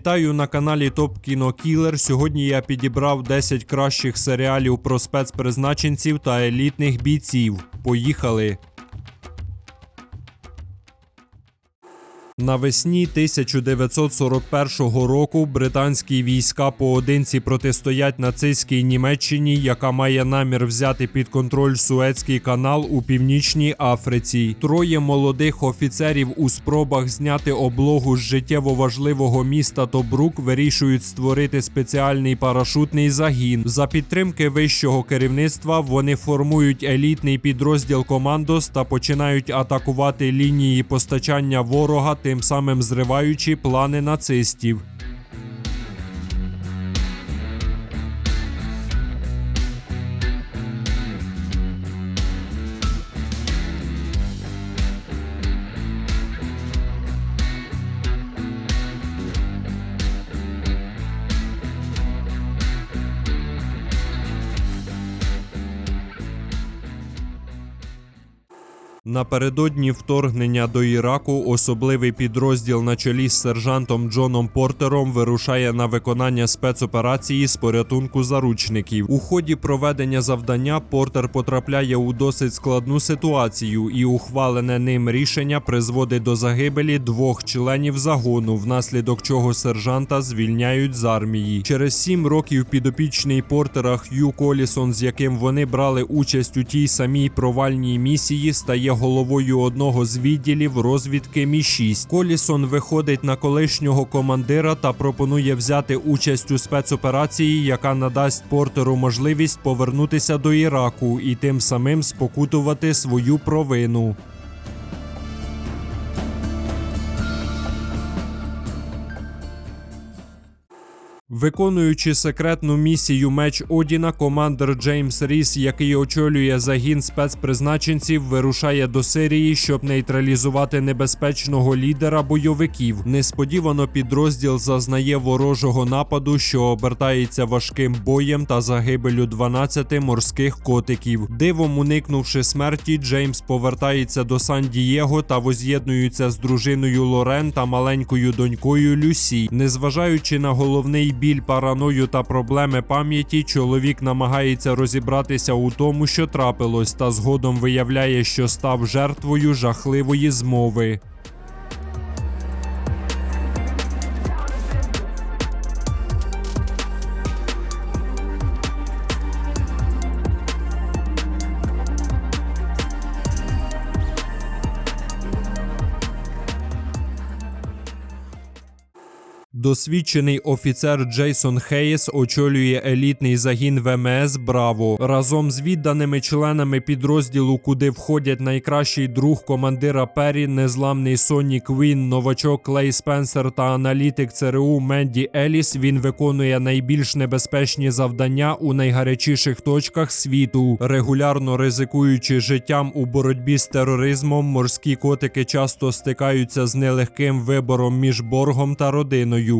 Вітаю на каналі Топ Кіно Кілер. Сьогодні я підібрав 10 кращих серіалів про спецпризначенців та елітних бійців. Поїхали! Навесні 1941 року британські війська поодинці протистоять нацистській Німеччині, яка має намір взяти під контроль Суецький канал у північній Африці. Троє молодих офіцерів у спробах зняти облогу з життєво важливого міста Тобрук вирішують створити спеціальний парашутний загін. За підтримки вищого керівництва вони формують елітний підрозділ командос та починають атакувати лінії постачання ворога, тим самим зриваючи плани нацистів. Напередодні вторгнення до Іраку особливий підрозділ на чолі з сержантом Джоном Портером вирушає на виконання спецоперації з порятунку заручників. У ході проведення завдання Портер потрапляє у досить складну ситуацію, і ухвалене ним рішення призводить до загибелі двох членів загону, внаслідок чого сержанта звільняють з армії. Через сім років підопічний Портера Х'ю Колісон, з яким вони брали участь у тій самій провальній місії, стає головою одного з відділів розвідки Мі 6 Колісон виходить на колишнього командира та пропонує взяти участь у спецоперації, яка надасть Портеру можливість повернутися до Іраку і тим самим спокутувати свою провину. Виконуючи секретну місію меч Одіна, командир Джеймс Ріс, який очолює загін спецпризначенців, вирушає до Сирії, щоб нейтралізувати небезпечного лідера бойовиків. Несподівано підрозділ зазнає ворожого нападу, що обертається важким боєм та загибелю 12 морських котиків. Дивом уникнувши смерті, Джеймс повертається до Сан-Дієго та воз'єднується з дружиною Лорен та маленькою донькою Люсі. Незважаючи на головний біль, параною та проблеми пам'яті, чоловік намагається розібратися у тому, що трапилось, та згодом виявляє, що став жертвою жахливої змови. Досвідчений офіцер Джейсон Хейс очолює елітний загін ВМС Браво разом з відданими членами підрозділу, куди входять найкращий друг командира Пері, незламний Сонні Квін, новачок Клей Спенсер та аналітик ЦРУ Менді Еліс. Він виконує найбільш небезпечні завдання у найгарячіших точках світу, регулярно ризикуючи життям у боротьбі з тероризмом. Морські котики часто стикаються з нелегким вибором між боргом та родиною.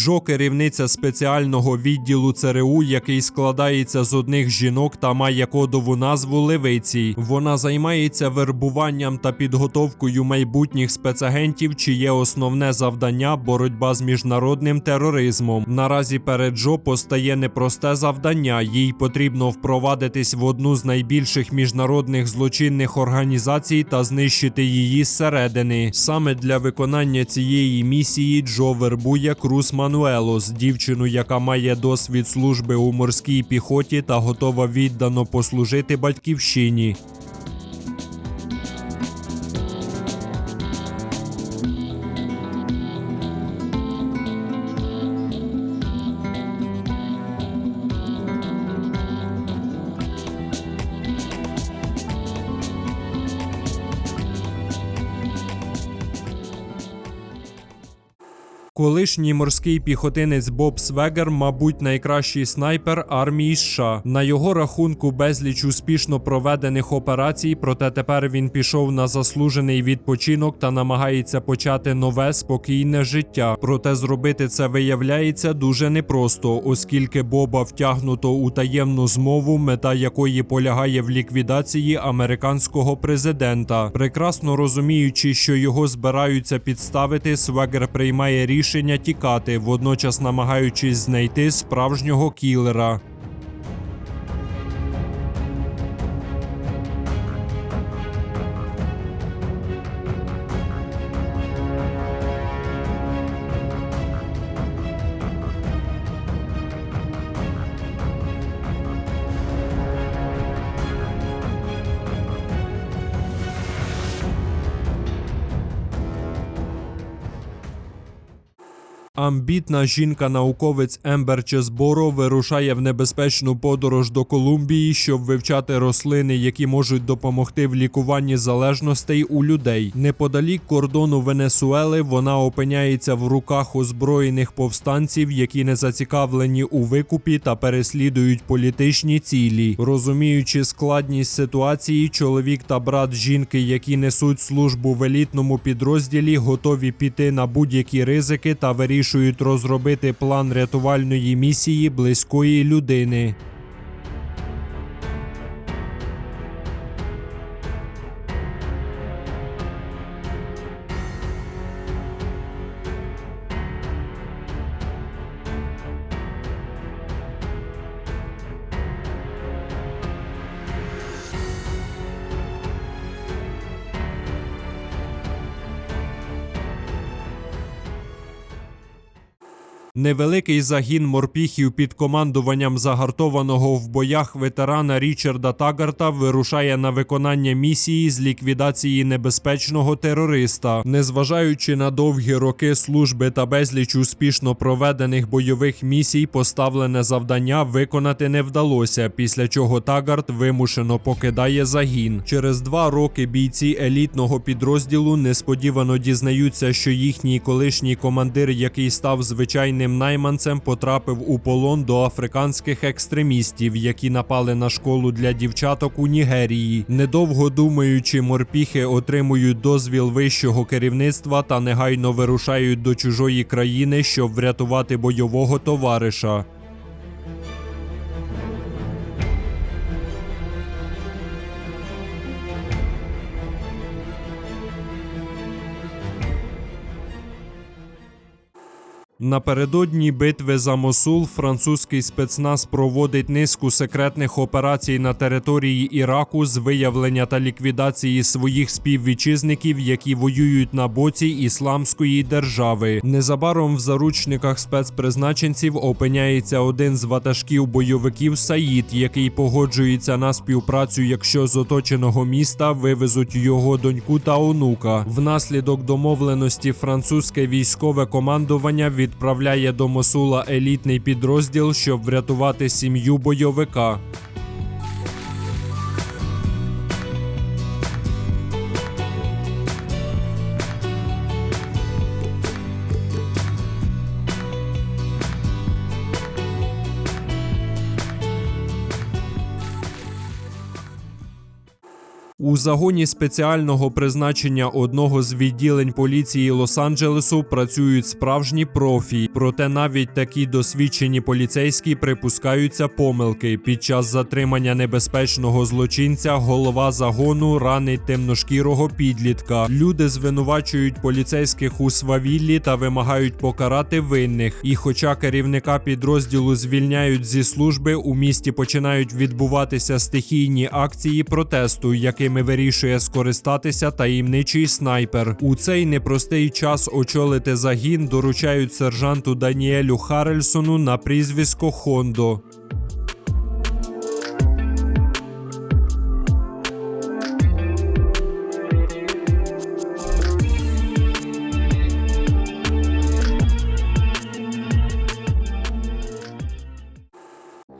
Джо керівниця спеціального відділу ЦРУ, який складається з одних жінок та має кодову назву Левиці. Вона займається вербуванням та підготовкою майбутніх спецагентів, чиє основне завдання боротьба з міжнародним тероризмом. Наразі перед Джо постає непросте завдання. Їй потрібно впровадитись в одну з найбільших міжнародних злочинних організацій та знищити її зсередини. Саме для виконання цієї місії Джо вербує Круз Мануелос, дівчину, яка має досвід служби у морській піхоті та готова віддано послужити батьківщині. Колишній морський піхотинець Боб Свегер, мабуть, найкращий снайпер армії США. На його рахунку безліч успішно проведених операцій, проте тепер він пішов на заслужений відпочинок та намагається почати нове спокійне життя. Проте зробити це виявляється дуже непросто, оскільки Боба втягнуто у таємну змову, мета якої полягає в ліквідації американського президента. Прекрасно розуміючи, що його збираються підставити, Свегер приймає рішення тікати, водночас намагаючись знайти справжнього кілера. Амбітна жінка-науковець Ембер Чесборо вирушає в небезпечну подорож до Колумбії, щоб вивчати рослини, які можуть допомогти в лікуванні залежностей у людей. Неподалік кордону Венесуели вона опиняється в руках озброєних повстанців, які не зацікавлені у викупі та переслідують політичні цілі. Розуміючи складність ситуації, чоловік та брат жінки, які несуть службу в елітному підрозділі, готові піти на будь-які ризики та вирішують розробити план рятувальної місії близької людини. Невеликий загін морпіхів під командуванням загартованого в боях ветерана Річарда Тагарта вирушає на виконання місії з ліквідації небезпечного терориста. Незважаючи на довгі роки служби та безліч успішно проведених бойових місій, поставлене завдання виконати не вдалося, після чого Тагарт вимушено покидає загін. Через два роки бійці елітного підрозділу несподівано дізнаються, що їхній колишній командир, який став звичайним найманцем, потрапив у полон до африканських екстремістів, які напали на школу для дівчаток у Нігерії. Недовго думаючи, морпіхи отримують дозвіл вищого керівництва та негайно вирушають до чужої країни, щоб врятувати бойового товариша. Напередодні битви за Мосул французький спецназ проводить низку секретних операцій на території Іраку з виявлення та ліквідації своїх співвітчизників, які воюють на боці ісламської держави. Незабаром в заручниках спецпризначенців опиняється один з ватажків бойовиків Саїд, який погоджується на співпрацю, якщо з оточеного міста вивезуть його доньку та онука. Внаслідок домовленості французьке військове командування відправляє до Мосула елітний підрозділ, щоб врятувати сім'ю бойовика. У загоні спеціального призначення одного з відділень поліції Лос-Анджелесу працюють справжні профі. Проте навіть такі досвідчені поліцейські припускаються помилки. Під час затримання небезпечного злочинця голова загону ранить темношкірого підлітка. Люди звинувачують поліцейських у свавіллі та вимагають покарати винних. І, хоча керівника підрозділу звільняють зі служби, у місті починають відбуватися стихійні акції протесту, якими вирішує скористатися таємничий снайпер. У цей непростий час очолити загін доручають сержанту Даніелю Харельсону на прізвисько Хондо.